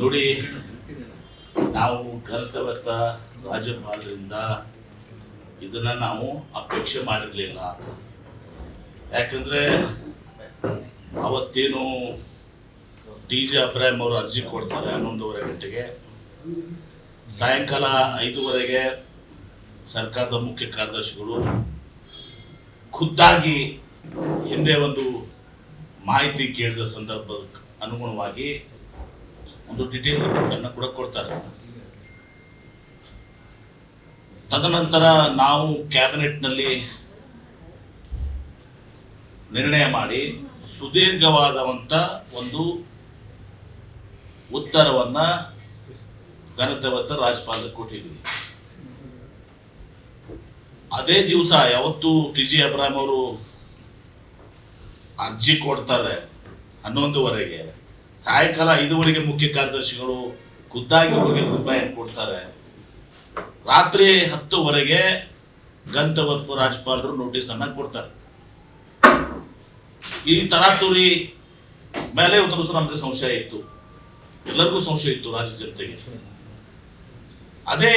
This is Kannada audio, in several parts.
ನೋಡಿ, ನಾವು ಕಲಿತವತ್ತ ರಾಜ್ಯಪಾಲರಿಂದ ಇದನ್ನ ನಾವು ಅಪೇಕ್ಷೆ ಮಾಡಿರಲಿಲ್ಲ. ಯಾಕಂದ್ರೆ ಅವತ್ತೇನು ಟಿ ಜೆ ಅಬ್ರಾಹಿಂ ಅವರು ಅರ್ಜಿ ಕೊಡ್ತಾರೆ ಹನ್ನೊಂದುವರೆ ಗಂಟೆಗೆ. ಸಾಯಂಕಾಲ ಐದೂವರೆಗೆ ಸರ್ಕಾರದ ಮುಖ್ಯ ಕಾರ್ಯದರ್ಶಿಗಳು ಖುದ್ದಾಗಿ ಹಿಂದೆ ಒಂದು ಮಾಹಿತಿ ಕೇಳಿದ ಸಂದರ್ಭಕ್ಕೆ ಅನುಗುಣವಾಗಿ ಒಂದು ಡಿಟೇಲ್ ರಿಪೋರ್ಟನ್ನು ಕೂಡ ಕೊಡ್ತಾರೆ. ತದನಂತರ ನಾವು ಕ್ಯಾಬಿನೆಟ್ನಲ್ಲಿ ನಿರ್ಣಯ ಮಾಡಿ ಸುದೀರ್ಘವಾದಂಥ ಒಂದು ಉತ್ತರವನ್ನ ಘನತೆವತ್ತ ರಾಜ್ಯಪಾಲಕ್ಕೆ ಕೊಟ್ಟಿದ್ದೀವಿ. ಅದೇ ದಿವಸ ಯಾವತ್ತು ಟಿ ಜಿ ಅಬ್ರಾಹಿಂ ಅವರು ಅರ್ಜಿ ಕೊಡ್ತಾರೆ ಹನ್ನೊಂದುವರೆಗೆ ಸಾಯಂಕಾಲ ಐದುವರೆಗೆ ಮುಖ್ಯ ಕಾರ್ಯದರ್ಶಿಗಳು ಖುದ್ದಾಗಿ ಹೋಗಿ ಕೊಡ್ತಾರೆ. ರಾತ್ರಿ ಹತ್ತುವರೆಗೆ ಗಂತವತ್ತು ರಾಜ್ಯಪಾಲರು ನೋಟಿಸ್ ಅನ್ನ ಕೊಡ್ತಾರೆ. ಈ ತರಾತುರಿ ಮೇಲೆ ಒಂದು ನಮಗೆ ಸಂಶಯ ಇತ್ತು. ಎಲ್ಲರಿಗೂ ಸಂಶಯ ಇತ್ತು ರಾಜ್ಯ ಜನತೆಗೆ. ಅದೇ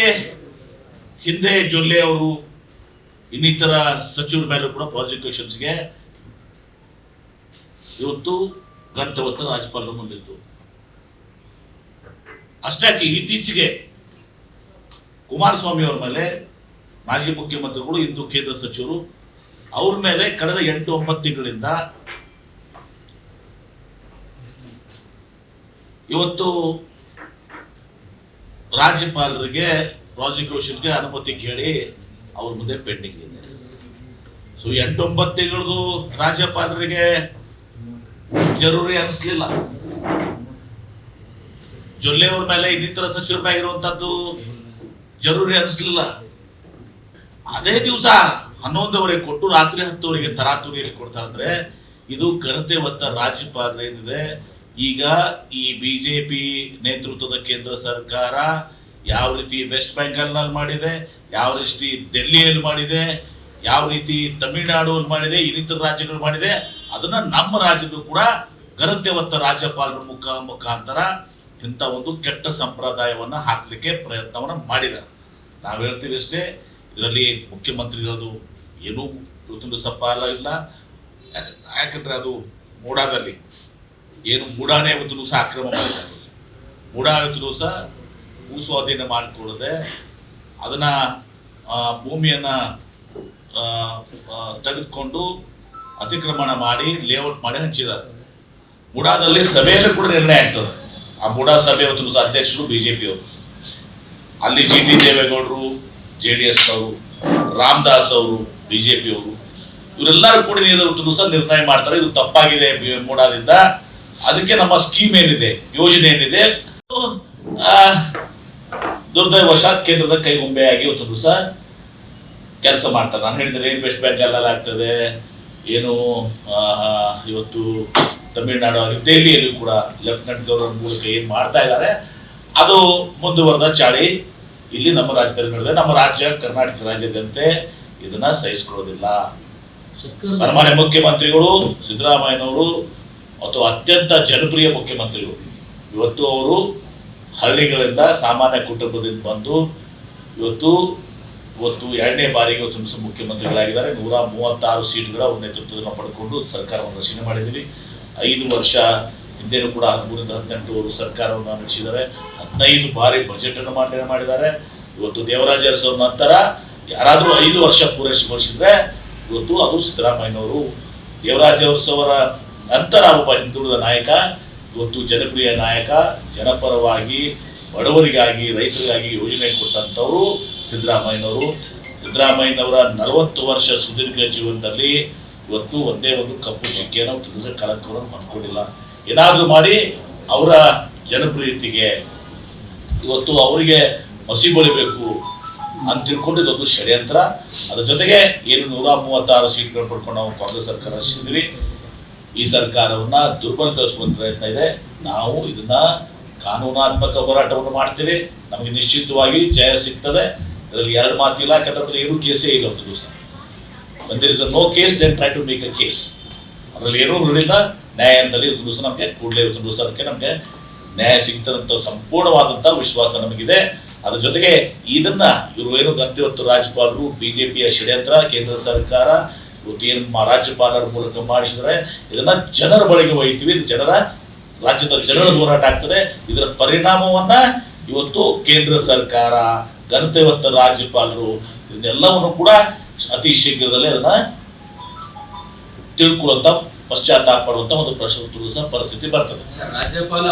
ಹಿಂದೆ ಜೊಲ್ಲೆ ಅವರು ಇನ್ನಿತರ ಸಚಿವರ ಮೇಲೂ ಕೂಡ ಪ್ರಾಸಿಕ್ಯೂಷನ್ಸ್ಗೆ ಇವತ್ತು ಗಂತವತ್ತ ರಾಜ್ಯಪಾಲರು ಮುಂದಿತ್ತು ಅಷ್ಟೇ ಯಾಕೆ ಇತ್ತೀಚೆಗೆ ಕುಮಾರಸ್ವಾಮಿ ಅವ್ರ ಮೇಲೆ ಮಾಜಿ ಮುಖ್ಯಮಂತ್ರಿಗಳು, ಇಂದು ಕೇಂದ್ರ ಸಚಿವರು ಅವ್ರ ಮೇಲೆ ಕಳೆದ ಎಂಟು ಒಂಬತ್ತು ತಿಂಗಳಿಂದ ಇವತ್ತು ರಾಜ್ಯಪಾಲರಿಗೆ ಪ್ರಾಸಿಕ್ಯೂಷನ್ಗೆ ಅನುಮತಿ ಕೇಳಿ ಅವ್ರ ಮುಂದೆ ಪೆಂಡಿಂಗ್ ಇದೆ. ಸೊ ಎಂಟೊಂಬತ್ತು ತಿಂಗಳಿಗೂ ರಾಜ್ಯಪಾಲರಿಗೆ ಜರೂರಿ ಅನಿಸ್ಲಿಲ್ಲ. ಜೊಲ್ಲೆ ಅವ್ರ ಮೇಲೆ ಇನ್ನಿತರ ಸಚಿವರ ಮೇಲೆ ಇರುವಂತದ್ದು ಜರೂರಿ ಅನಿಸ್ಲಿಲ್ಲ. ಅದೇ ದಿವಸ ಹನ್ನೊಂದುವರೆಗೆ ಕೊಟ್ಟು ರಾತ್ರಿ ಹತ್ತುವರೆಗೆ ತರಾತುರಿಯಲ್ಲಿ ಕೊಡ್ತಾರಂದ್ರೆ ಇದು ಕರತೆ ಹೊತ್ತ ರಾಜ್ಯಪಾಲ ಏನಿದೆ, ಈಗ ಈ ಬಿಜೆಪಿ ನೇತೃತ್ವದ ಕೇಂದ್ರ ಸರ್ಕಾರ ಯಾವ ರೀತಿ ವೆಸ್ಟ್ ಬೆಂಗಾಲ್ನಲ್ಲಿ ಮಾಡಿದೆ, ಯಾವ ರೀತಿ ಡೆಲ್ಲಿಯಲ್ಲಿ ಮಾಡಿದೆ, ಯಾವ ರೀತಿ ತಮಿಳುನಾಡು ಮಾಡಿದೆ, ಇನ್ನಿತರ ರಾಜ್ಯಗಳು ಮಾಡಿದೆ ಅದನ್ನ ನಮ್ಮ ರಾಜ್ಯದ ಕೂಡ ಘನತೆ ರಾಜ್ಯಪಾಲರ ಮುಖ ಮುಖಾಂತರ ಇಂಥ ಒಂದು ಕೆಟ್ಟ ಸಂಪ್ರದಾಯವನ್ನ ಹಾಕಲಿಕ್ಕೆ ಪ್ರಯತ್ನವನ್ನ ಮಾಡಿದ್ದಾರೆ. ನಾವು ಹೇಳ್ತೀವಿ ಅಷ್ಟೇ, ಇದರಲ್ಲಿ ಮುಖ್ಯಮಂತ್ರಿಗಳದು ಏನೂ ಸಪ್ಪ ಅಲ್ಲ ಇಲ್ಲ. ಯಾಕ- ಯಾಕಂದ್ರೆ ಅದು ಮೂಡಾದಲ್ಲಿ ಏನು ಮೂಡಾನೇ ಇವತ್ತು ಸಹ ಅಕ್ರಮ ಮಾಡಿದ್ದಾರೆ ಮೂಡಾ ಇವತ್ತು ಸಹ ಭೂ ಸ್ವಾಧೀನ ಮಾಡಿಕೊಳ್ಳದೆ ಅದನ್ನ ಭೂಮಿಯನ್ನ ತೆಗೆದುಕೊಂಡು ಅತಿಕ್ರಮಣ ಮಾಡಿ ಲೇಔಟ್ ಮಾಡಿ ಹಂಚಿದ್ದಾರೆ. ಮುಡಾದಲ್ಲಿ ಸಭೆಯಲ್ಲಿ ಕೂಡ ನಿರ್ಣಯ ಆಗ್ತದೆ. ಆ ಮುಡಾ ಸಭೆ ಇವತ್ತು ಅಧ್ಯಕ್ಷರು ಬಿಜೆಪಿಯವರು ಅಲ್ಲಿ ಜಿ ಟಿ ದೇವೇಗೌಡರು ಜೆ ಡಿ ಎಸ್ ಅವರು, ರಾಮದಾಸ್ ಅವರು ಬಿಜೆಪಿ ಅವರು. ಇವರೆಲ್ಲರೂ ಕೂಡ ಇವತ್ತು ದಿವಸ ನಿರ್ಣಯ ಮಾಡ್ತಾರೆ. ಇದು ತಪ್ಪಾಗಿದೆ ಮೂಡಾದಿಂದ. ಅದಕ್ಕೆ ನಮ್ಮ ಸ್ಕೀಮ್ ಏನಿದೆ? ಯೋಜನೆ ಏನಿದೆ? ದುರ್ದೈವಶಾತ್ ಕೇಂದ್ರದ ಕೈಗೊಂಬೆಯಾಗಿ ಇವತ್ತು ದಿವಸ ಕೆಲಸ ಮಾಡ್ತಾರೆ. ನಾನು ಹೇಳಿದ್ರೆ ಏನು ಬ್ಯಾಂಕ್ ಬೆಂಗಾಲಲ್ಲಿ ಆಗ್ತದೆ. ಏನು ಇವತ್ತು ತಮಿಳುನಾಡು ದೆಹಲಿಯಲ್ಲೂ ಕೂಡ ಲೆಫ್ಟಿನೆಂಟ್ ಗವರ್ನರ್ ಮೂಲಕ ಏನು ಮಾಡ್ತಾ ಇದ್ದಾರೆ ಅದು ಮುಂದುವರೆದ ಚಾಳಿ. ಇಲ್ಲಿ ನಮ್ಮ ರಾಜ್ಯದಲ್ಲಿ ನಡೆದಿದೆ ನಮ್ಮ ರಾಜ್ಯ ಕರ್ನಾಟಕ ರಾಜ್ಯದಂತೆ ಇದನ್ನ ಸಹಿಸ್ಕೊಳ್ಳೋದಿಲ್ಲ. ಸನ್ಮಾನ್ಯ ಮುಖ್ಯಮಂತ್ರಿಗಳು ಸಿದ್ದರಾಮಯ್ಯನವರು ಅಥವಾ ಅತ್ಯಂತ ಜನಪ್ರಿಯ ಮುಖ್ಯಮಂತ್ರಿಗಳು ಇವತ್ತು ಅವರು ಹಳ್ಳಿಗಳಿಂದ ಸಾಮಾನ್ಯ ಕುಟುಂಬದಿಂದ ಬಂದು ಇವತ್ತು ಇವತ್ತು ಎರಡನೇ ಬಾರಿಗೆ ತುಮಸು ಮುಖ್ಯಮಂತ್ರಿಗಳಾಗಿದ್ದಾರೆ. ನೂರ ಮೂವತ್ತಾರು ಸೀಟ್ಗಳ ನೇತೃತ್ವವನ್ನು ಪಡ್ಕೊಂಡು ಸರ್ಕಾರವನ್ನು ರಚನೆ ಮಾಡಿದ್ದೀವಿ. ಐದು ವರ್ಷ ಹಿಂದೆನೂ ಕೂಡ ಹದಿಮೂರಿಂದ ಹದಿನೆಂಟು ಸರ್ಕಾರವನ್ನು ನಡೆಸಿದ್ದಾರೆ. ಹದಿನೈದು ಬಾರಿ ಬಜೆಟ್ ಅನ್ನು ಮಂಡನೆ ಮಾಡಿದ್ದಾರೆ. ಇವತ್ತು ದೇವರಾಜ ಅರಸವ್ರ ನಂತರ ಯಾರಾದರೂ ಐದು ವರ್ಷ ಪೂರೈಸಿಗೊಳಿಸಿದ್ರೆ ಇವತ್ತು ಅದು ಸಿದ್ದರಾಮಯ್ಯನವರು, ದೇವರಾಜ ಅರಸವರ ನಂತರ ಒಬ್ಬ ಹಿಂದುಳಿದ ನಾಯಕ, ಇವತ್ತು ಜನಪ್ರಿಯ ನಾಯಕ, ಜನಪರವಾಗಿ, ಬಡವರಿಗಾಗಿ, ರೈತರಿಗಾಗಿ ಯೋಜನೆ ಕೊಟ್ಟಂಥವರು ಸಿದ್ದರಾಮಯ್ಯನವರು. ಸಿದ್ದರಾಮಯ್ಯನವರ ನಲವತ್ತು ವರ್ಷ ಸುದೀರ್ಘ ಜೀವನದಲ್ಲಿ ಇವತ್ತು ಒಂದೇ ಒಂದು ಕಪ್ಪು ಚಿಕ್ಕೇನೋ ತಿಳಿಸ ಕಳಕವನ್ನು ಹೊಂದ್ಕೊಂಡಿಲ್ಲ. ಏನಾದರೂ ಮಾಡಿ ಅವರ ಜನಪ್ರಿಯತೆಗೆ ಇವತ್ತು ಅವರಿಗೆ ಮಸಿ ಬಳಿಬೇಕು ಅಂತ ತಿಳ್ಕೊಂಡು ಇದೊಂದು ಷಡ್ಯಂತ್ರ. ಅದ್ರ ಜೊತೆಗೆ ಏನು ನೂರ ಮೂವತ್ತಾರು ಸೀಟ್ಗಳು ಪಡ್ಕೊಂಡು ನಾವು ಕಾಂಗ್ರೆಸ್ ಸರ್ಕಾರ ರಚಿಸಿದ್ವಿ. ಈ ಸರ್ಕಾರವನ್ನ ದುರ್ಬಲಗೊಳಿಸುವಂತ ಪ್ರಯತ್ನ ಇದೆ. ನಾವು ಇದನ್ನ ಕಾನೂನಾತ್ಮಕ ಹೋರಾಟವನ್ನು ಮಾಡ್ತೀವಿ. ನಮಗೆ ನಿಶ್ಚಿತವಾಗಿ ಜಯ ಸಿಗ್ತದೆ. ಇದರಲ್ಲಿ ಎರಡು ಮಾತಿಲ್ಲ ಯಾಕಂದ್ರೆ ಏನು ಕೇಸೇ ಇಲ್ಲ ಒಂದು ದಿವಸ. When there is case no case to make a case. ಅದರಲ್ಲಿ ಏನೂ ಇರಲಿಲ್ಲ ನ್ಯಾಯಾಲಯದಲ್ಲಿ ಒಂದು ದಿವಸ ನಮಗೆ, ಕೂಡಲೇ ಒಂದು ದಿವಸ ಅದಕ್ಕೆ ನಮಗೆ ನ್ಯಾಯ ಸಿಗ್ತದಂತ ಸಂಪೂರ್ಣವಾದಂಥ ವಿಶ್ವಾಸ ನಮಗಿದೆ. ಅದ್ರ ಜೊತೆಗೆ ಇದನ್ನ ಇವರು ಏನು ಗಂತಿ ಹೊತ್ತು ರಾಜ್ಯಪಾಲರು, ಬಿಜೆಪಿಯ ಷಡ್ಯಂತ್ರ, ಕೇಂದ್ರ ಸರ್ಕಾರ ಏನು ರಾಜ್ಯಪಾಲರ ಮೂಲಕ ಮಾಡಿಸಿದರೆ ಇದನ್ನ ಜನರ ಬಳಿಗೆ ಒಯ್ತೀವಿ. ಜನರ, ರಾಜ್ಯದ ಜನರ ಹೋರಾಟ ಆಗ್ತದೆ. ಇದರ ಪರಿಣಾಮವನ್ನ ಇವತ್ತು ಕೇಂದ್ರ ಸರ್ಕಾರ ಘನತೆ ಇವತ್ತು ರಾಜ್ಯಪಾಲರು ಇದನ್ನೆಲ್ಲವನ್ನು ಕೂಡ ಅತಿ ಶೀಘ್ರದಲ್ಲೇ ಅದನ್ನ ತಿಳ್ಕೊಳ್ಳುವಂತ, ಪಶ್ಚಾತ್ತಾಪ ಪಡುವಂತ ಒಂದು ಪ್ರಶ್ನೆ ಪರಿಸ್ಥಿತಿ ಬರ್ತದೆ. ರಾಜ್ಯಪಾಲ